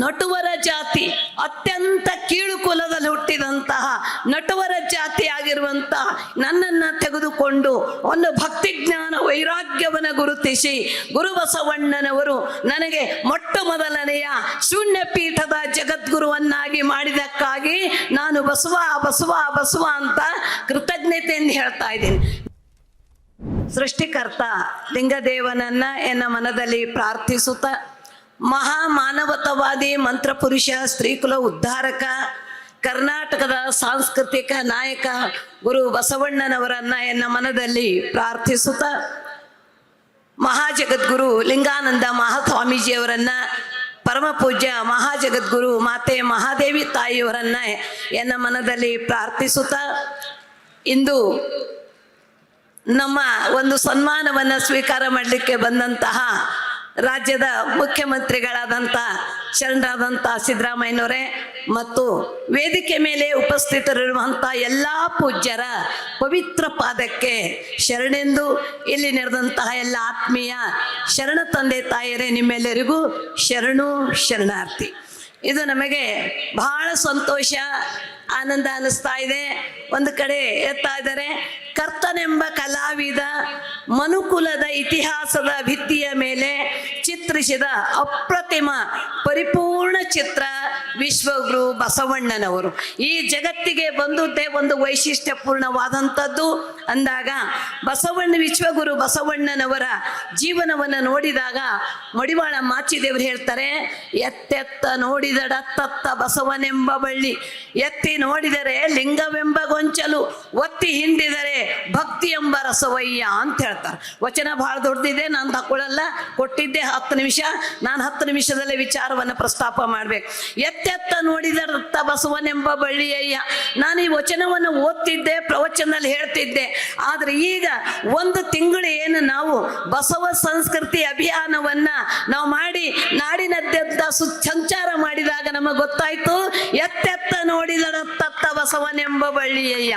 ನಟುವರ ಜಾತಿ ಅತ್ಯಂತ ಕೀಳು ಕುಲದಲ್ಲಿ ಹುಟ್ಟಿದಂತಹ ನಟುವರ ಜಾತಿ ಆಗಿರುವಂತಹ ನನ್ನನ್ನು ತೆಗೆದುಕೊಂಡು ಒಂದು ಭಕ್ತಿ ಜ್ಞಾನ ವೈರಾಗ್ಯವನ್ನು ಗುರುತಿಸಿ ಗುರುಬಸವಣ್ಣನವರು ನನಗೆ ಮೊಟ್ಟ ಮೊದಲನೆಯ ಶೂನ್ಯ ಪೀಠದ ಜಗದ್ಗುರುವನ್ನಾಗಿ ಮಾಡಿದಕ್ಕಾಗಿ ನಾನು ಬಸವ ಬಸವ ಬಸವ ಅಂತ ಕೃತಜ್ಞತೆಯನ್ನು ಹೇಳ್ತಾ ಇದ್ದೀನಿ. ಸೃಷ್ಟಿಕರ್ತ ಲಿಂಗದೇವನನ್ನ ಎನ್ನ ಮನದಲ್ಲಿ ಪ್ರಾರ್ಥಿಸುತ್ತ ಮಹಾ ಮಾನವತವಾದಿ ಮಂತ್ರಪುರುಷ ಸ್ತ್ರೀಕುಲ ಉದ್ಧಾರಕ, ಕರ್ನಾಟಕದ ಸಾಂಸ್ಕೃತಿಕ ನಾಯಕ ಗುರು ಬಸವಣ್ಣನವರನ್ನ ಎನ್ನ ಮನದಲ್ಲಿ ಪ್ರಾರ್ಥಿಸುತ್ತ ಮಹಾಜಗದ್ಗುರು ಲಿಂಗಾನಂದ ಮಹಾಸ್ವಾಮೀಜಿಯವರನ್ನ, ಪರಮ ಪೂಜ್ಯ ಮಹಾಜಗದ್ಗುರು ಮಾತೆ ಮಹಾದೇವಿ ತಾಯಿಯವರನ್ನ ಎನ್ನ ಮನದಲ್ಲಿ ಪ್ರಾರ್ಥಿಸುತ್ತ ಇಂದು ನಮ್ಮ ಒಂದು ಸನ್ಮಾನವನ್ನು ಸ್ವೀಕಾರ ಮಾಡಲಿಕ್ಕೆ ಬಂದಂತಹ ರಾಜ್ಯದ ಮುಖ್ಯಮಂತ್ರಿಗಳಾದಂಥ ಶರಣರಾದಂಥ ಸಿದ್ದರಾಮಯ್ಯನವರೇ ಮತ್ತು ವೇದಿಕೆ ಮೇಲೆ ಉಪಸ್ಥಿತರಿರುವಂಥ ಎಲ್ಲ ಪೂಜ್ಯರ ಪವಿತ್ರ ಪಾದಕ್ಕೆ ಶರಣೆಂದು ಇಲ್ಲಿ ನಡೆದಂತಹ ಎಲ್ಲ ಆತ್ಮೀಯ ಶರಣ ತಂದೆ ತಾಯರೇ ನಿಮ್ಮೆಲ್ಲರಿಗೂ ಶರಣು ಶರಣಾರ್ಥಿ. ಇದು ನಮಗೆ ಬಹಳ ಸಂತೋಷ, ಆನಂದ ಅನ್ನಿಸ್ತಾ ಇದೆ. ಒಂದು ಕಡೆ ಹೇಳ್ತಾ ಇದ್ದಾರೆ. ಕರ್ತನೆಂಬ ಕಲಾವಿದ ಮನುಕುಲದ ಇತಿಹಾಸದ ಭಿತ್ತಿಯ ಮೇಲೆ ಚಿತ್ರಿಸಿದ ಅಪ್ರತಿಮ ಪರಿಪೂರ್ಣ ಚಿತ್ರ ವಿಶ್ವಗುರು ಬಸವಣ್ಣನವರು. ಈ ಜಗತ್ತಿಗೆ ಬಂದದ್ದೇ ಒಂದು ವೈಶಿಷ್ಟ್ಯಪೂರ್ಣವಾದಂಥದ್ದು. ಅಂದಾಗ ಬಸವಣ್ಣ, ವಿಶ್ವಗುರು ಬಸವಣ್ಣನವರ ಜೀವನವನ್ನು ನೋಡಿದಾಗ ಮಡಿವಾಳ ಮಾಚಿದೇವರು ಹೇಳ್ತಾರೆ, ಎತ್ತೆತ್ತ ನೋಡಿದಡತ್ತತ್ತ ಬಸವನೆಂಬ ಬಳ್ಳಿ. ಎತ್ತಿ ನೋಡಿದರೆ ಲಿಂಗವೆಂಬ ಗೊಂಚಲು ಒತ್ತಿ ಹಿಂಡಿದರೆ ಭಕ್ತಿ ಎಂಬ ರಸವಯ್ಯ ಅಂತ ಹೇಳ್ತಾರೆ. ವಚನ ಬಹಳ ದೊಡ್ಡದಿದೆ, ನಾನು ತಕೊಳ್ಳಲ್ಲ ಕೊಟ್ಟಿದ್ದೆ ಹತ್ತು ನಿಮಿಷ, ನಾನು ಹತ್ತು ನಿಮಿಷದಲ್ಲೇ ವಿಚಾರವನ್ನು ಪ್ರಸ್ತಾಪ ಮಾಡ್ಬೇಕು. ಎತ್ತೆತ್ತ ನೋಡಿದರತ್ತ ಬಸವನೆಂಬ ಬಳ್ಳಿಯಯ್ಯ. ನಾನು ಈ ವಚನವನ್ನು ಓದ್ತಿದ್ದೆ, ಪ್ರವಚನದಲ್ಲಿ ಹೇಳ್ತಿದ್ದೆ. ಆದ್ರೆ ಈಗ ಒಂದು ತಿಂಗಳು ಏನು ನಾವು ಬಸವ ಸಂಸ್ಕೃತಿ ಅಭಿಯಾನವನ್ನ ನಾವು ಮಾಡಿ ನಾಡಿನದ್ದೆದ್ದ ಸು ಸಂಚಾರ ಮಾಡಿದಾಗ ನಮಗೆ ಗೊತ್ತಾಯ್ತು, ಎತ್ತೆತ್ತ ನೋಡಿದರತ್ತ ಬಸವನೆಂಬ ಬಳ್ಳಿಯಯ್ಯ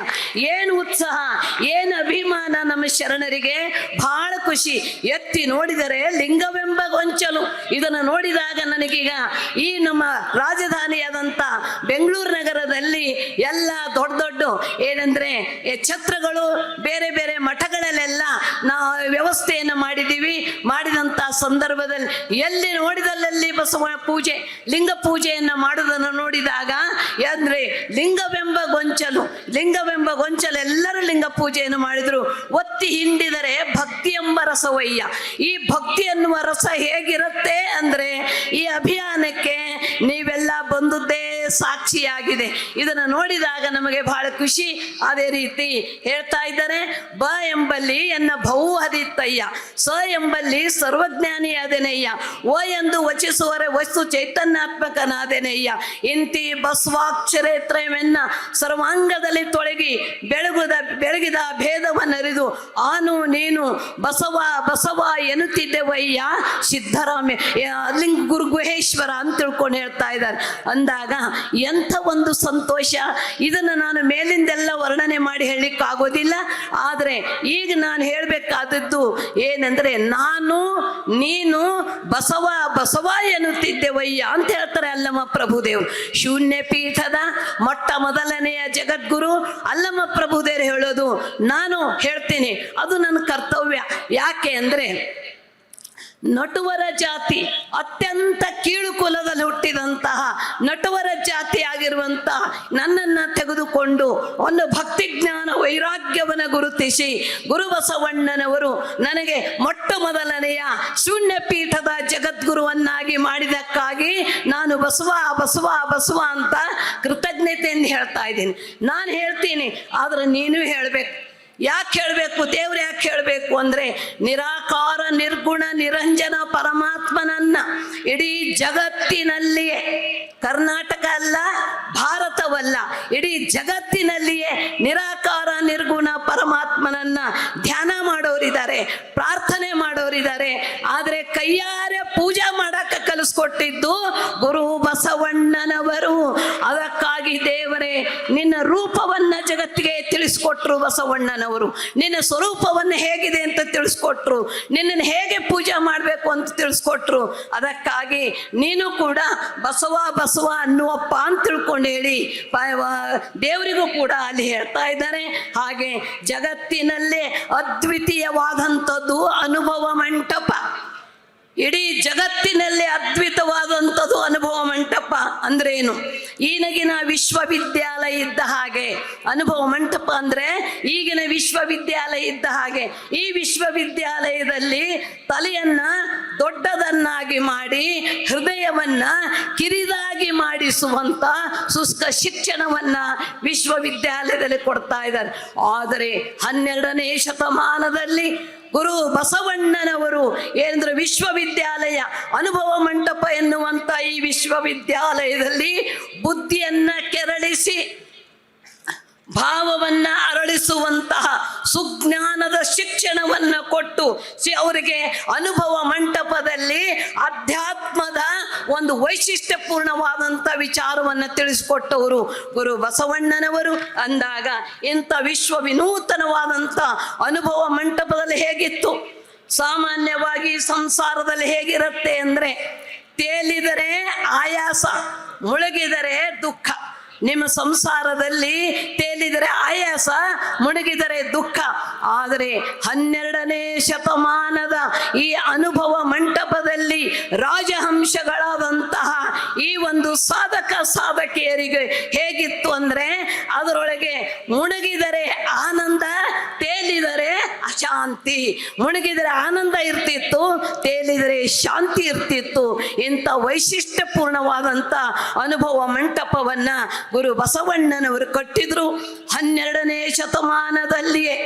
ಏನು ಉತ್ಸಾಹ, ಏನು ಅಭಿಮಾನ ನಮ್ಮ ಶರಣರಿಗೆ? ಬಹಳ ಖುಷಿ. ಎತ್ತಿ ನೋಡಿದರೆ ಲಿಂಗವೆಂಬ ಗೊಂಚಲು. ಇದನ್ನು ನೋಡಿದಾಗ ನನಗೀಗ ಈ ನಮ್ಮ ರಾಜಧಾನಿಯಾದಂಥ ಬೆಂಗಳೂರು ನಗರದಲ್ಲಿ ಎಲ್ಲ ದೊಡ್ಡ ದೊಡ್ಡ ಏನಂದ್ರೆ ಛತ್ರಗಳು, ಬೇರೆ ಬೇರೆ ಮಠಗಳಲ್ಲೆಲ್ಲ ನಾವು ವ್ಯವಸ್ಥೆಯನ್ನು ಮಾಡಿದ್ದೀವಿ ಮಾಡಿದಂಥ ಸಂದರ್ಭದಲ್ಲಿ ಎಲ್ಲಿ ನೋಡಿದಲ್ಲೆಲ್ಲಿ ಬಸವ ಪೂಜೆ, ಲಿಂಗ ಪೂಜೆಯನ್ನು ಮಾಡುವುದನ್ನು ನೋಡಿದಾಗ ಅಂದ್ರೆ ಲಿಂಗವೆಂಬ ಗೊಂಚಲು. ಲಿಂಗವೆಂಬ ಗೊಂಚಲ ಎಲ್ಲರೂ ಲಿಂಗ ಪೂಜೆಯನ್ನು ಮಾಡಿದ್ರು. ಒತ್ತಿ ಹಿಂಡಿದರೆ ಭಕ್ತಿ ಎಂಬ ರಸವಯ್ಯ. ಈ ಭಕ್ತಿ ಎನ್ನುವ ರಸ ಹೇಗಿರುತ್ತೆ ಅಂದ್ರೆ ಈ ಅಭಿಯಾನಕ್ಕೆ ನೀವೆಲ್ಲ ಬಂದದ್ದೇ ಸಾಕ್ಷಿಯಾಗಿದೆ. ಇದನ್ನು ನೋಡಿದಾಗ ನಮಗೆ ಬಹಳ ಖುಷಿ. ಅದೇ ರೀತಿ ಹೇಳ್ತಾ ಇದ್ದಾರೆ, ಬ ಎಂಬಲ್ಲಿ ಎನ್ನ ಬಹು ಹದಿತ್ತಯ್ಯ ಸ ಎಂಬಲ್ಲಿ ಸರ್ವಜ್ಞಾನಿಯಾದನೆಯ್ಯ. ಓ ಎಂದು ವಚಿಸುವರೆ ವಸ್ತು ಚೈತನ್ಯಾತ್ಮಕನಾದೆನಯ್ಯ. ಇಂತಿ ಬಸ್ವಾಕ್ಷರೇತ್ರವೆನ್ನ ಸರ್ವಾಂಗದಲ್ಲಿ ತೊಳಗಿ ಬೆಳಗುದ ಬೆಳಗಿದ ಭೇದವನ್ನರಿದು ಆನು ನೀನು ಬಸವ ಬಸವ ಎನ್ನುತ್ತಿದ್ದೆವಯ್ಯ ಸಿದ್ದರಾಮೆ ಲಿಂಗ ಗುರು ಗುಹೇಶ್ವರ ಅಂತ ತಿಳ್ಕೊಂಡು ಹೇಳ್ತಾ ಇದ್ದಾರೆ. ಅಂದಾಗ ಎಂಥ ಒಂದು ಸಂತೋಷ. ಇದನ್ನು ನಾನು ಮೇಲಿಂದೆಲ್ಲ ವರ್ಣನೆ ಮಾಡಿ ಹೇಳಲಿಕ್ಕಾಗೋದಿಲ್ಲ. ಆದರೆ ಈಗ ನಾನು ಹೇಳಬೇಕಾದದ್ದು ಏನಂದರೆ ನಾನು, ನೀನು ಬಸವ ಬಸವ ಎನ್ನುತ್ತಿದ್ದೆವಯ್ಯ ಅಂತ ಹೇಳ್ತಾರೆ ಅಲ್ಲಮ್ಮ ಪ್ರಭುದೇವ್. ಶೂನ್ಯ ಪೀಠದ ಮೊಟ್ಟ ಮೊದಲನೆಯ ಜಗದ್ಗುರು ಅಲ್ಲಮ್ಮ ಪ್ರಭುದೇರು ಹೇಳೋದು ನಾನು ಹೇಳ್ತೀನಿ ಅದು ನನ್ನ ಕರ್ತವ್ಯ. ಯಾಕೆ ಅಂದ್ರೆ ನಟುವರ ಜಾತಿ ಅತ್ಯಂತ ಕೀಳು ಕುಲದಲ್ಲಿ ಹುಟ್ಟಿದಂತಹ ನಟುವರ ಜಾತಿ ಆಗಿರುವಂತಹ ನನ್ನನ್ನ ತೆಗೆದುಕೊಂಡು ಒಂದು ಭಕ್ತಿ ಜ್ಞಾನ ವೈರಾಗ್ಯವನ್ನು ಗುರುತಿಸಿ ಗುರುಬಸವಣ್ಣನವರು ನನಗೆ ಮೊಟ್ಟ ಮೊದಲನೆಯ ಶೂನ್ಯ ಪೀಠದ ಜಗದ್ಗುರುವನ್ನಾಗಿ ಮಾಡಿದಕ್ಕಾಗಿ ನಾನು ಬಸವ ಬಸವ ಬಸವ ಅಂತ ಕೃತಜ್ಞತೆಯಿಂದ ಹೇಳ್ತಾ ಇದ್ದೀನಿ. ನಾನು ಹೇಳ್ತೀನಿ, ಆದ್ರೆ ನೀನು ಹೇಳ್ಬೇಕು. ಯಾಕೆ ಹೇಳಬೇಕು? ದೇವ್ರು ಯಾಕೆ ಹೇಳಬೇಕು ಅಂದ್ರೆ ನಿರಾಕಾರ, ನಿರ್ಗುಣ, ನಿರಂಜನ ಪರಮಾತ್ಮನನ್ನ ಇಡೀ ಜಗತ್ತಿನಲ್ಲಿಯೇ, ಕರ್ನಾಟಕ ಅಲ್ಲ, ಭಾರತವಲ್ಲ, ಇಡೀ ಜಗತ್ತಿನಲ್ಲಿಯೇ ನಿರಾಕಾರ, ನಿರ್ಗುಣ ಪರಮಾತ್ಮನನ್ನ ಧ್ಯಾನ ಮಾಡೋರಿದ್ದಾರೆ, ಪ್ರಾರ್ಥನೆ ಮಾಡೋರಿದ್ದಾರೆ, ಆದರೆ ಕೈಯಾರೆ ಪೂಜೆ ಮಾಡಕ್ಕೆ ಕಲಿಸ್ಕೊಟ್ಟಿದ್ದು ಗುರು ಬಸವಣ್ಣನವರು. ಅದಕ್ಕಾಗಿ ದೇವರೇ, ನಿನ್ನ ರೂಪವನ್ನ ಜಗತ್ತಿಗೆ ತಿಳಿಸ್ಕೊಟ್ರು ಬಸವಣ್ಣನವರು. ನಿನ್ನ ಸ್ವರೂಪವನ್ನು ಹೇಗಿದೆ ಅಂತ ತಿಳಿಸ್ಕೊಟ್ರು. ನಿನ್ನನ್ನು ಹೇಗೆ ಪೂಜೆ ಮಾಡಬೇಕು ಅಂತ ತಿಳಿಸ್ಕೊಟ್ರು. ಅದಕ್ಕಾಗಿ ನೀನು ಕೂಡ ಬಸವ ಬಸವ ಅನ್ನುವಪ್ಪ ಅಂತ ತಿಳ್ಕೊಂಡು ಹೇಳಿ. ದೇವರಿಗೂ ಕೂಡ ಅಲ್ಲಿ ಹೇಳ್ತಾ ಇದ್ದಾರೆ. ಹಾಗೆ ಜಗತ್ತಿನಲ್ಲೇ ಅದ್ವಿತೀಯವಾದಂಥದ್ದು ಅನುಭವ ಮಂಟಪ. ಇಡೀ ಜಗತ್ತಿನಲ್ಲಿ ಅದ್ವಿತವಾದಂಥದ್ದು ಅನುಭವ ಮಂಟಪ ಅಂದ್ರೇನು? ಈಗಿನ ವಿಶ್ವವಿದ್ಯಾಲಯ ಇದ್ದ ಹಾಗೆ ಅನುಭವ ಮಂಟಪ ಅಂದ್ರೆ ಈಗಿನ ವಿಶ್ವವಿದ್ಯಾಲಯ ಇದ್ದ ಹಾಗೆ ಈ ವಿಶ್ವವಿದ್ಯಾಲಯದಲ್ಲಿ ತಲೆಯನ್ನ ದೊಡ್ಡದನ್ನಾಗಿ ಮಾಡಿ ಹೃದಯವನ್ನ ಕಿರಿದಾಗಿ ಮಾಡಿಸುವಂತ ಶುಷ್ಕ ಶಿಕ್ಷಣವನ್ನ ವಿಶ್ವವಿದ್ಯಾಲಯದಲ್ಲಿ ಕೊಡ್ತಾ ಇದ್ದಾರೆ. ಆದರೆ ಹನ್ನೆರಡನೇ ಶತಮಾನದಲ್ಲಿ ಗುರು ಬಸವಣ್ಣನವರು ಏನಂದ್ರೆ ವಿಶ್ವವಿದ್ಯಾಲಯ ಅನುಭವ ಮಂಟಪ ಎನ್ನುವಂತ ಈ ವಿಶ್ವವಿದ್ಯಾಲಯದಲ್ಲಿ ಬುದ್ಧಿಯನ್ನ ಕೆರಳಿಸಿ ಭಾವವನ್ನ ಅರಳಿಸುವಂತಹ ಸುಜ್ಞಾನದ ಶಿಕ್ಷಣವನ್ನ ಕೊಟ್ಟು ಅವರಿಗೆ ಅನುಭವ ಮಂಟಪದಲ್ಲಿ ಅಧ್ಯಾತ್ಮದ ಒಂದು ವೈಶಿಷ್ಟ್ಯಪೂರ್ಣವಾದಂಥ ವಿಚಾರವನ್ನು ತಿಳಿಸಿಕೊಟ್ಟವರು ಗುರು ಬಸವಣ್ಣನವರು. ಅಂದಾಗ ಇಂಥ ವಿಶ್ವ ವಿನೂತನವಾದಂಥ ಅನುಭವ ಮಂಟಪದಲ್ಲಿ ಹೇಗಿತ್ತು? ಸಾಮಾನ್ಯವಾಗಿ ಸಂಸಾರದಲ್ಲಿ ಹೇಗಿರುತ್ತೆ ಅಂದರೆ ತೇಲಿದರೆ ಆಯಾಸ, ಮುಳುಗಿದರೆ ದುಃಖ. ನಿಮ್ಮ ಸಂಸಾರದಲ್ಲಿ ತೇಲಿದರೆ ಆಯಾಸ, ಮುಣಗಿದರೆ ದುಃಖ. ಆದರೆ ಹನ್ನೆರಡನೇ ಶತಮಾನದ ಈ ಅನುಭವ ಮಂಟಪದಲ್ಲಿ ರಾಜಹಂಶಗಳಾದಂತಹ ಈ ಒಂದು ಸಾಧಕ ಸಾಧಕಿಯರಿಗೆ ಹೇಗಿತ್ತು ಅಂದರೆ ಅದರೊಳಗೆ ಮುಣಗಿದರೆ ಆನಂದ ತೇಲಿದರೆ ಅಶಾಂತಿ, ಮುಣಗಿದರೆ ಆನಂದ ಇರ್ತಿತ್ತು, ತೇಲಿದರೆ ಶಾಂತಿ ಇರ್ತಿತ್ತು. ಇಂಥ ವೈಶಿಷ್ಟ್ಯಪೂರ್ಣವಾದಂಥ ಅನುಭವ ಮಂಟಪವನ್ನ ಗುರು ಬಸವಣ್ಣನವರು ಕಟ್ಟಿದ್ರು ಹನ್ನೆರಡನೇ ಶತಮಾನದಲ್ಲಿಯೇ.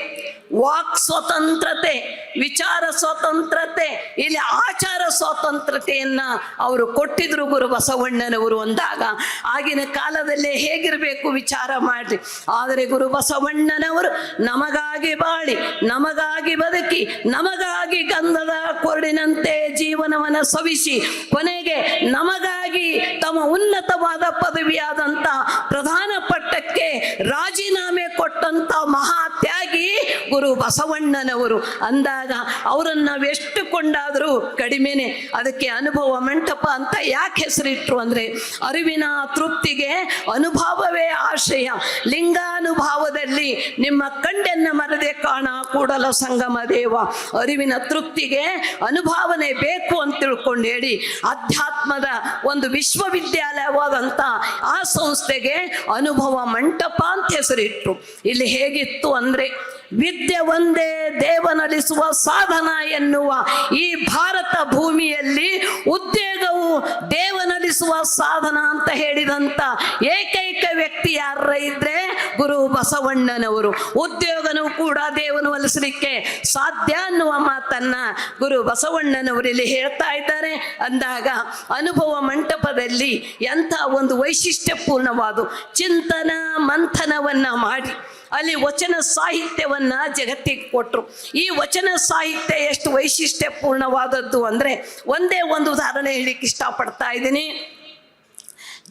ವಾಕ್ ಸ್ವತಂತ್ರತೆ, ವಿಚಾರ ಸ್ವತಂತ್ರತೆ, ಇಲ್ಲಿ ಆಚಾರ ಸ್ವಾತಂತ್ರ್ಯತೆಯನ್ನ ಅವರು ಕೊಟ್ಟಿದ್ರು ಗುರು ಬಸವಣ್ಣನವರು ಅಂದಾಗ, ಆಗಿನ ಕಾಲದಲ್ಲಿ ಹೇಗಿರಬೇಕು ವಿಚಾರ ಮಾಡಿ ಆದರೆ ಗುರು ಬಸವಣ್ಣನವರು ನಮಗಾಗಿ ಬಾಳಿ, ನಮಗಾಗಿ ಬದುಕಿ, ನಮಗಾಗಿ ಗಂಧದ ಕೊರಡಿನಂತೆ ಜೀವನವನ್ನು ಸವಿಸಿ, ಕೊನೆಗೆ ನಮಗಾಗಿ ತಮ್ಮ ಉನ್ನತವಾದ ಪದವಿಯಾದಂಥ ಪ್ರಧಾನ ಪಟ್ಟಕ್ಕೆ ರಾಜೀನಾಮೆ ಕೊಟ್ಟಂತ ಮಹಾ ತ್ಯಾಗಿ ಗುರು ಬಸವಣ್ಣನವರು ಅಂದಾಗ ಅವರನ್ನು ಎಷ್ಟು ಕೊಂಡಾದರೂ ಕಡಿಮೆನೆ. ಅದಕ್ಕೆ ಅನುಭವ ಮಂಟಪ ಅಂತ ಯಾಕೆ ಹೆಸರಿಟ್ರು ಅಂದ್ರೆ ಅರಿವಿನ ತೃಪ್ತಿಗೆ ಅನುಭವವೇ ಆಶಯ ಲಿಂಗಾನುಭಾವದಲ್ಲಿ ನಿಮ್ಮ ಕಂಡೆನ್ನ ಮರದೆ ಕಾಣ ಕೂಡಲ ಸಂಗಮ ದೇವ. ಅರಿವಿನ ತೃಪ್ತಿಗೆ ಅನುಭಾವನೆ ಬೇಕು ಅಂತ ತಿಳ್ಕೊಂಡು ಹೇಳಿ ಅಧ್ಯಾತ್ಮದ ಒಂದು ವಿಶ್ವವಿದ್ಯಾಲಯವಾದಂಥ ಆ ಸಂಸ್ಥೆಗೆ ಅನುಭವ ಮಂಟಪ ಅಂತ ಹೆಸರಿಟ್ರು. ಇಲ್ಲಿ ಹೇಗಿತ್ತು ಅಂದ್ರೆ ವಿದ್ಯೆ ಒಂದೇ ದೇವನಲಿಸುವ ಸಾಧನ ಎನ್ನುವ ಈ ಭಾರತ ಭೂಮಿಯಲ್ಲಿ ಉದ್ಯೋಗವು ದೇವನಲಿಸುವ ಸಾಧನ ಅಂತ ಹೇಳಿದಂತ ಏಕೈಕ ವ್ಯಕ್ತಿ ಯಾರ ಇದ್ರೆ ಗುರು ಬಸವಣ್ಣನವರು. ಉದ್ಯೋಗನೂ ಕೂಡ ದೇವನು ಒಲಿಸಲಿಕ್ಕೆ ಸಾಧ್ಯ ಅನ್ನುವ ಮಾತನ್ನ ಗುರು ಬಸವಣ್ಣನವರು ಇಲ್ಲಿ ಹೇಳ್ತಾ ಇದ್ದಾರೆ. ಅಂದಾಗ ಅನುಭವ ಮಂಟಪದಲ್ಲಿ ಎಂಥ ಒಂದು ವೈಶಿಷ್ಟ್ಯಪೂರ್ಣವಾದ ಚಿಂತನ ಮಂಥನವನ್ನ ಮಾಡಿ ಅಲ್ಲಿ ವಚನ ಸಾಹಿತ್ಯವನ್ನ ಜಗತ್ತಿಗೆ ಕೊಟ್ಟರು ಈ ವಚನ ಸಾಹಿತ್ಯ ಎಷ್ಟು ವೈಶಿಷ್ಟ್ಯಪೂರ್ಣವಾದದ್ದು ಅಂದ್ರೆ ಒಂದೇ ಒಂದು ಉದಾಹರಣೆ ಹೇಳಿಕ್ಕೆ ಇಷ್ಟಪಡ್ತಾ ಇದ್ದೀನಿ.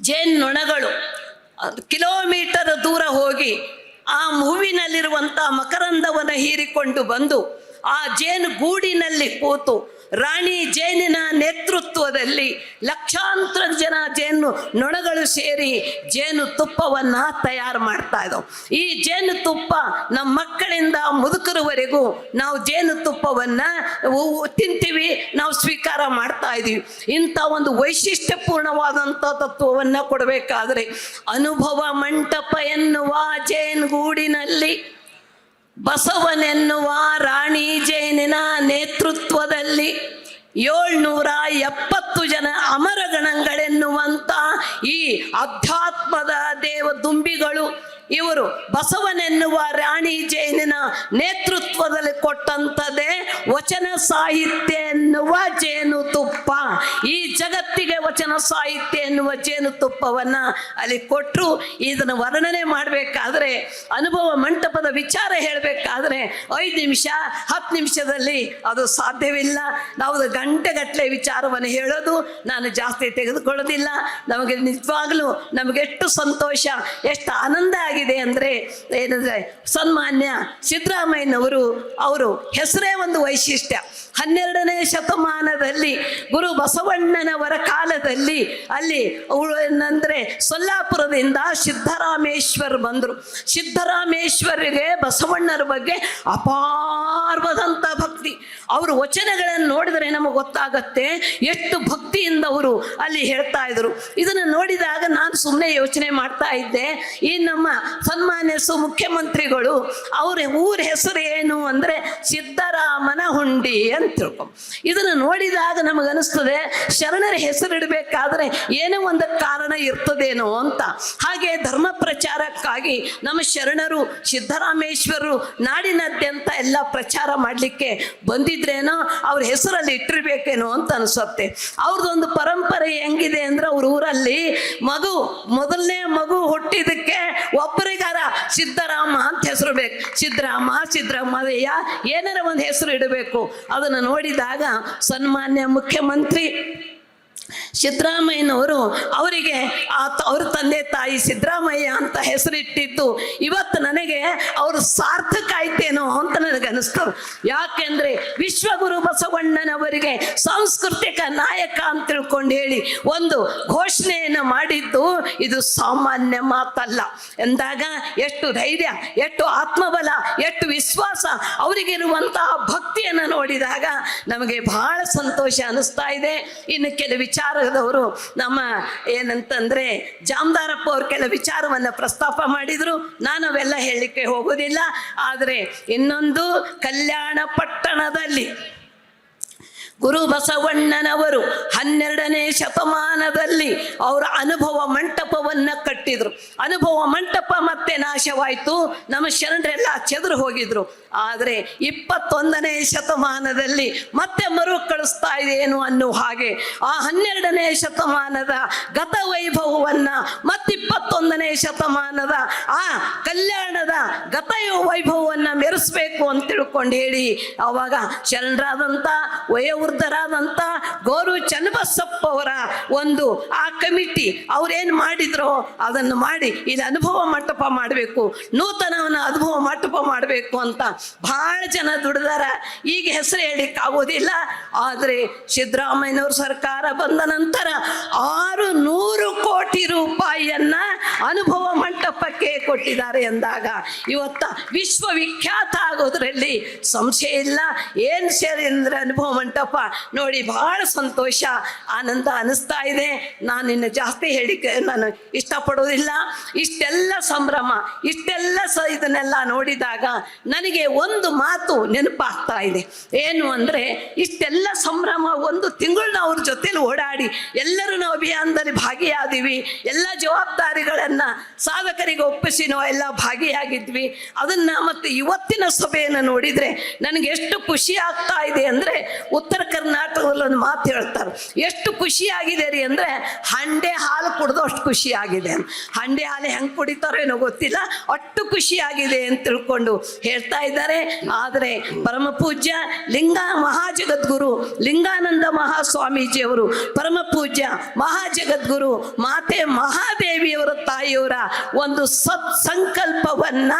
ಜೇನ್ ನೊಣಗಳು ಕಿಲೋಮೀಟರ್ ದೂರ ಹೋಗಿ ಆ ಹೂವಿನಲ್ಲಿರುವಂಥ ಮಕರಂದವನ್ನು ಹೀರಿಕೊಂಡು ಬಂದು ಆ ಜೇನು ಗೂಡಿನಲ್ಲಿ ಕೂತು ರಾಣಿ ಜೇನಿನ ನೇತೃತ್ವದಲ್ಲಿ ಲಕ್ಷಾಂತರ ಜನ ಜೇನು ನೊಣಗಳು ಸೇರಿ ಜೇನು ತುಪ್ಪವನ್ನ ತಯಾರು ಮಾಡ್ತಾ ಇದ್ದವು. ಈ ಜೇನು ತುಪ್ಪ ನಮ್ಮ ಮಕ್ಕಳಿಂದ ಮುದುಕರವರೆಗೂ ನಾವು ಜೇನು ತುಪ್ಪವನ್ನ ತಿಂತೀವಿ, ನಾವು ಸ್ವೀಕಾರ ಮಾಡ್ತಾ ಇದೀವಿ ಇಂಥ ಒಂದು ವೈಶಿಷ್ಟ್ಯಪೂರ್ಣವಾದಂಥ ತತ್ವವನ್ನ ಕೊಡಬೇಕಾದ್ರೆ ಅನುಭವ ಮಂಟಪ ಎನ್ನುವ ಜೇನುಗೂಡಿನಲ್ಲಿ ಬಸವನೆನ್ನುವ ರಾಣಿ ಜೈನಿನ ನೇತೃತ್ವದಲ್ಲಿ ಏಳ್ನೂರ ಎಪ್ಪತ್ತು ಜನ ಅಮರಗಣಗಳೆನ್ನುವಂಥ ಈ ಅಧ್ಯಾತ್ಮದ ದೇವ ದುಂಬಿಗಳು ಇವರು ಬಸವನೆನ್ನುವ ರಾಣಿ ಜೈನಿನ ನೇತೃತ್ವದಲ್ಲಿ ಕೊಟ್ಟಂಥದ್ದೇ ವಚನ ಸಾಹಿತ್ಯ ಎನ್ನುವ ಜಗತ್ತಿಗೆ ವಚನ ಸಾಹಿತ್ಯ ಎನ್ನುವ ಜೇನುತುಪ್ಪವನ್ನು ಅಲ್ಲಿ ಕೊಟ್ಟರು ಇದನ್ನು ವರ್ಣನೆ ಮಾಡಬೇಕಾದ್ರೆ, ಅನುಭವ ಮಂಟಪದ ವಿಚಾರ ಹೇಳಬೇಕಾದ್ರೆ, ಐದು ನಿಮಿಷ, ಹತ್ತು ನಿಮಿಷದಲ್ಲಿ ಅದು ಸಾಧ್ಯವಿಲ್ಲ. ನಾವು ಗಂಟೆಗಟ್ಟಲೆ ವಿಚಾರವನ್ನು ಹೇಳೋದು, ನಾನು ಜಾಸ್ತಿ ತೆಗೆದುಕೊಳ್ಳೋದಿಲ್ಲ. ನಮಗೆ ನಿಜವಾಗ್ಲೂ ನಮಗೆ ಎಷ್ಟು ಸಂತೋಷ, ಎಷ್ಟು ಆನಂದ ಆಗಿದೆ ಅಂದರೆ, ಏನಂದರೆ, ಸನ್ಮಾನ್ಯ ಸಿದ್ದರಾಮಯ್ಯನವರು, ಅವರು ಹೆಸರೇ ಒಂದು ವೈಶಿಷ್ಟ್ಯ. ಹನ್ನೆರಡನೇ ಶತಮಾನದಲ್ಲಿ ಗುರು ಬಸವಣ್ಣನವರ ಕಾಲದಲ್ಲಿ ಅಲ್ಲಿ ಏನಂದ್ರೆ ಸೊಲ್ಲಾಪುರದಿಂದ ಸಿದ್ದರಾಮೇಶ್ವರ್ ಬಂದರು. ಸಿದ್ದರಾಮೇಶ್ವರಿಗೆ ಬಸವಣ್ಣರ ಬಗ್ಗೆ ಅಪಾರವಾದಂಥ ಭಕ್ತಿ. ಅವರು ವಚನಗಳನ್ನು ನೋಡಿದರೆ ನಮಗೆ ಗೊತ್ತಾಗತ್ತೆ ಎಷ್ಟು ಭಕ್ತಿಯಿಂದ ಅವರು ಅಲ್ಲಿ ಹೇಳ್ತಾ ಇದ್ರು. ಇದನ್ನು ನೋಡಿದಾಗ ನಾನು ಸುಮ್ಮನೆ ಯೋಚನೆ ಮಾಡ್ತಾ ಇದ್ದೆ. ಈ ನಮ್ಮ ಸನ್ಮಾನ್ಯ ಮುಖ್ಯಮಂತ್ರಿಗಳು, ಅವರ ಊರ ಹೆಸರು ಏನು ಅಂದರೆ ಸಿದ್ದರಾಮನ ಹುಂಡಿ ಅಂತ ತಿಳ್ಕೊ ಇದನ್ನು ನೋಡಿದಾಗ ನಮಗೆ ಅನಿಸ್ತದೆ, ಶರಣರ ಹೆಸರಿಡಬೇಕಾದ್ರೆ ಏನೋ ಒಂದು ಕಾರಣ ಇರ್ತದೇನೋ ಅಂತ. ಹಾಗೆ ಧರ್ಮ ಪ್ರಚಾರಕ್ಕಾಗಿ ನಮ್ಮ ಶರಣರು ಸಿದ್ದರಾಮೇಶ್ವರರು ನಾಡಿನಾದ್ಯಂತ ಎಲ್ಲ ಪ್ರಚಾರ ಮಾಡಲಿಕ್ಕೆ ಬಂದಿದ್ರೇನೋ ಅವ್ರ ಹೆಸರಲ್ಲಿ ಇಟ್ಟಿರ್ಬೇಕೇನೋ ಅಂತ ಅನಿಸುತ್ತೆ. ಅವ್ರದ್ದೊಂದು ಪರಂಪರೆ ಹೆಂಗಿದೆ ಅಂದ್ರೆ ಅವ್ರ ಊರಲ್ಲಿ ಮಗು, ಮೊದಲನೇ ಮಗು ಹುಟ್ಟಿದಕ್ಕೆ ಒಬ್ಬರಿಗಾರ ಸಿದ್ದರಾಮ ಅಂತ ಹೆಸರು ಬೇಕು. ಸಿದ್ದರಾಮ ಸಿದ್ದರಾಮಯ್ಯ ಏನಾರ ಒಂದು ಹೆಸರು ಇಡಬೇಕು. ಅದನ್ನು ನೋಡಿದಾಗ ಸನ್ಮಾನ್ಯ ಮುಖ್ಯಮಂತ್ರಿ ಸಿದ್ದರಾಮಯ್ಯನವರು ಅವರಿಗೆ ಅವ್ರ ತಂದೆ ತಾಯಿ ಸಿದ್ದರಾಮಯ್ಯ ಅಂತ ಹೆಸರಿಟ್ಟಿದ್ದು. ಇವತ್ತು ನನಗೆ ಅವರು ಸಾರ್ಥಕ ಆಯ್ತೇನೋ ಅಂತ ನನಗೆ ಅನಿಸ್ತದೆ ಯಾಕೆಂದ್ರೆ ವಿಶ್ವಗುರು ಬಸವಣ್ಣನವರಿಗೆ ಸಾಂಸ್ಕೃತಿಕ ನಾಯಕ ಅಂತ ತಿಳ್ಕೊಂಡು ಹೇಳಿ ಒಂದು ಘೋಷಣೆಯನ್ನು ಮಾಡಿದ್ದು ಇದು ಸಾಮಾನ್ಯ ಮಾತಲ್ಲ. ಎಂದಾಗ ಎಷ್ಟು ಧೈರ್ಯ, ಎಷ್ಟು ಆತ್ಮಬಲ, ಎಷ್ಟು ವಿಶ್ವಾಸ ಅವರಿಗಿರುವಂತಹ ಭಕ್ತಿಯನ್ನು ನೋಡಿದಾಗ ನಮಗೆ ಬಹಳ ಸಂತೋಷ ಅನಿಸ್ತಾ ಇದೆ. ಇನ್ನು ಕೆಲ ವಿಚಾರದವರು ನಮ್ಮ ಏನಂತಂದ್ರೆ ಜಾಮದಾರಪ್ಪ ಅವ್ರ ಕೆಲ ವಿಚಾರವನ್ನು ಪ್ರಸ್ತಾಪ ಮಾಡಿದ್ರು. ನಾನು ಅವೆಲ್ಲ ಹೇಳಲಿಕ್ಕೆ ಹೋಗೋದಿಲ್ಲ. ಆದರೆ ಇನ್ನೊಂದು ಕಲ್ಯಾಣ ಪಟ್ಟಣದಲ್ಲಿ ಗುರು ಬಸವಣ್ಣನವರು ಹನ್ನೆರಡನೇ ಶತಮಾನದಲ್ಲಿ ಅವರ ಅನುಭವ ಮಂಟಪವನ್ನ ಕಟ್ಟಿದ್ರು. ಅನುಭವ ಮಂಟಪ ಮತ್ತೆ ನಾಶವಾಯಿತು. ನಮ್ಮ ಶರಣರೆಲ್ಲ ಚದುರು ಹೋಗಿದ್ರು. ಆದರೆ ಇಪ್ಪತ್ತೊಂದನೇ ಶತಮಾನದಲ್ಲಿ ಮತ್ತೆ ಮರು ಕಳಿಸ್ತಾ ಇದೇನು ಅನ್ನುವ ಅನ್ನೋ ಹಾಗೆ ಆ ಹನ್ನೆರಡನೇ ಶತಮಾನದ ಗತ ವೈಭವವನ್ನ ಮತ್ತಿಪ್ಪತ್ತೊಂದನೇ ಶತಮಾನದ ಆ ಕಲ್ಯಾಣದ ಗತ ವೈಭವವನ್ನ ಮೆರೆಸ್ಬೇಕು ಅಂತ ತಿಳ್ಕೊಂಡು ಹೇಳಿ. ಅವಾಗ ಶರಣರಾದಂಥ ವಯೋವೃದ್ಧರಾದಂಥ ಗೌರು ಚನ್ನಬಸಪ್ಪ ಅವರ ಒಂದು ಆ ಕಮಿಟಿ ಅವ್ರೇನು ಮಾಡಿದ್ರೋ ಅದನ್ನು ಮಾಡಿ ಇದು ಅನುಭವ ಮಂಟಪ ಮಾಡಬೇಕು, ನೂತನವನ್ನು ಅನುಭವ ಮಂಟಪ ಮಾಡಬೇಕು ಅಂತ ಬಹಳ ಜನ ದುಡಿದಾರ. ಈಗ ಹೆಸರು ಹೇಳಿಕ್ ಆಗೋದಿಲ್ಲ. ಆದರೆ ಸಿದ್ದರಾಮಯ್ಯನವ್ರ ಸರ್ಕಾರ ಬಂದ ನಂತರ ಆರು ನೂರು ಕೋಟಿ ರೂಪಾಯಿಯನ್ನ ಅನುಭವ ಮಂಟಪಕ್ಕೆ ಕೊಟ್ಟಿದ್ದಾರೆ ಎಂದಾಗ ಇವತ್ತ ವಿಶ್ವವಿಖ್ಯಾತ ಆಗೋದ್ರಲ್ಲಿ ಸಂಶಯ ಇಲ್ಲ. ಏನು ಸೇರಿ ಅಂದ್ರೆ ಅನುಭವ ಮಂಟಪ ನೋಡಿ ಬಹಳ ಸಂತೋಷ, ಆನಂದ ಅನಿಸ್ತಾ ಇದೆ. ನಾನು ಇನ್ನು ಜಾಸ್ತಿ ಹೇಳಿಕೆ ನಾನು ಇಷ್ಟಪಡೋದಿಲ್ಲ. ಇಷ್ಟೆಲ್ಲ ಸಂಭ್ರಮ, ಇಷ್ಟೆಲ್ಲ ಸ ಇದನ್ನೆಲ್ಲ ನೋಡಿದಾಗ ನನಗೆ ಒಂದು ಮಾತು ನೆನಪಾಗ್ತಾ ಇದೆ. ಏನು ಅಂದರೆ, ಇಷ್ಟೆಲ್ಲ ಸಂಭ್ರಮ ಒಂದು ತಿಂಗಳು ನಾವು ಅವ್ರ ಜೊತೆಲಿ ಓಡಾಡಿ, ಎಲ್ಲರೂ ನಾವು ಅಭಿಯಾನದಲ್ಲಿ ಭಾಗಿಯಾದೀವಿ. ಎಲ್ಲ ಜವಾಬ್ದಾರಿಗಳನ್ನು ಸಾಧಕರಿಗೆ ಒಪ್ಪಿಸಿ ನಾವು ಎಲ್ಲ ಭಾಗಿಯಾಗಿದ್ವಿ. ಅದನ್ನ ಮತ್ತು ಇವತ್ತಿನ ಸಭೆಯನ್ನು ನೋಡಿದರೆ ನನಗೆ ಎಷ್ಟು ಖುಷಿ ಆಗ್ತಾ ಇದೆ ಅಂದ್ರೆ, ಉತ್ತರ ಕರ್ನಾಟಕದಲ್ಲಿ ಒಂದು ಮಾತು ಹೇಳ್ತಾರೆ. ಎಷ್ಟು ಖುಷಿಯಾಗಿದೆ ರೀ ಅಂದ್ರೆ ಹಂಡೆ ಹಾಲು ಕುಡ್ದು ಅಷ್ಟು ಖುಷಿ ಆಗಿದೆ. ಹಂಡೆ ಹಾಲು ಹೆಂಗೆ ಕುಡಿತಾರೋ ಏನೋ ಗೊತ್ತಿಲ್ಲ. ಅಷ್ಟು ಖುಷಿಯಾಗಿದೆ ಅಂತ ತಿಳ್ಕೊಂಡು ಹೇಳ್ತಾ ಇದ್ದಾರೆ. ಆದರೆ ಪರಮ ಪೂಜ್ಯ ಲಿಂಗ ಮಹಾಜಗದ್ಗುರು ಲಿಂಗಾನಂದ ಮಹಾಸ್ವಾಮೀಜಿಯವರು ಪರಮ ಪೂಜ್ಯ ಮಹಾಜಗದ್ಗುರು ಮಾತೆ ಮಹಾದೇವಿಯವರ ತಾಯಿಯವರ ಒಂದು ಸತ್ ಸಂಕಲ್ಪವನ್ನ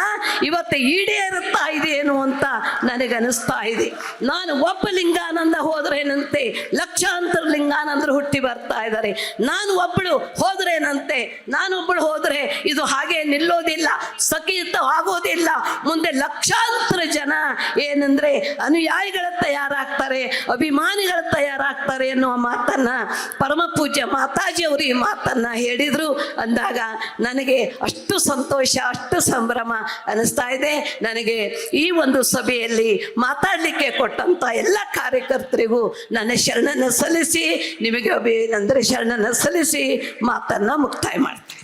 ಇವತ್ತು ಈಡೇರುತ್ತಾ ಇದೆ ಏನು ಅಂತ ನನಗನಿಸ್ತಾ ಇದೆ. ನಾನು ಒಬ್ಬ ಲಿಂಗಾನಂದ ಹೋದ್ರೇನಂತೆ? ಲಕ್ಷಾಂತರ ಲಿಂಗಾನಂದರು ಹುಟ್ಟಿ ಬರ್ತಾ ಇದ್ದಾರೆ. ನಾನು ಒಬ್ಬಳು ಹೋದ್ರೇನಂತೆ? ನಾನೊಬ್ಬಳು ಹೋದ್ರೆ ಇದು ಹಾಗೆ ನಿಲ್ಲೋದಿಲ್ಲ, ಸಖಿತ ಆಗೋದಿಲ್ಲ. ಮುಂದೆ ಲಕ್ಷಾಂತರ ಜನ ಏನಂದ್ರೆ ಅನುಯಾಯಿಗಳ ತಯಾರಾಗ್ತಾರೆ, ಅಭಿಮಾನಿಗಳ ತಯಾರಾಗ್ತಾರೆ ಎನ್ನುವ ಮಾತನ್ನ ಪರಮ ಪೂಜ್ಯ ಮಾತಾಜಿಯವರು ಈ ಮಾತನ್ನ ಹೇಳಿದ್ರು. ಅಂದಾಗ ನನಗೆ ಅಷ್ಟು ಸಂತೋಷ, ಅಷ್ಟು ಸಂಭ್ರಮ ಅನಿಸ್ತಾ ಇದೆ. ನನಗೆ ಈ ಒಂದು ಸಭೆಯಲ್ಲಿ ಮಾತಾಡಲಿಕ್ಕೆ ಕೊಟ್ಟಂತ ಎಲ್ಲ ಕಾರ್ಯಕರ್ತರಿಗೂ ಕೊಟ್ಟಿದ್ದೆವು ನನ್ನ ಶರಣನ ಸಲ್ಲಿಸಿ ನಿಮಗೆ ಅಭಿನಂದರ ಶರಣನ ಸಲ್ಲಿಸಿ ಮಾತನ್ನ ಮುಕ್ತಾಯ ಮಾಡ್ತೇವೆ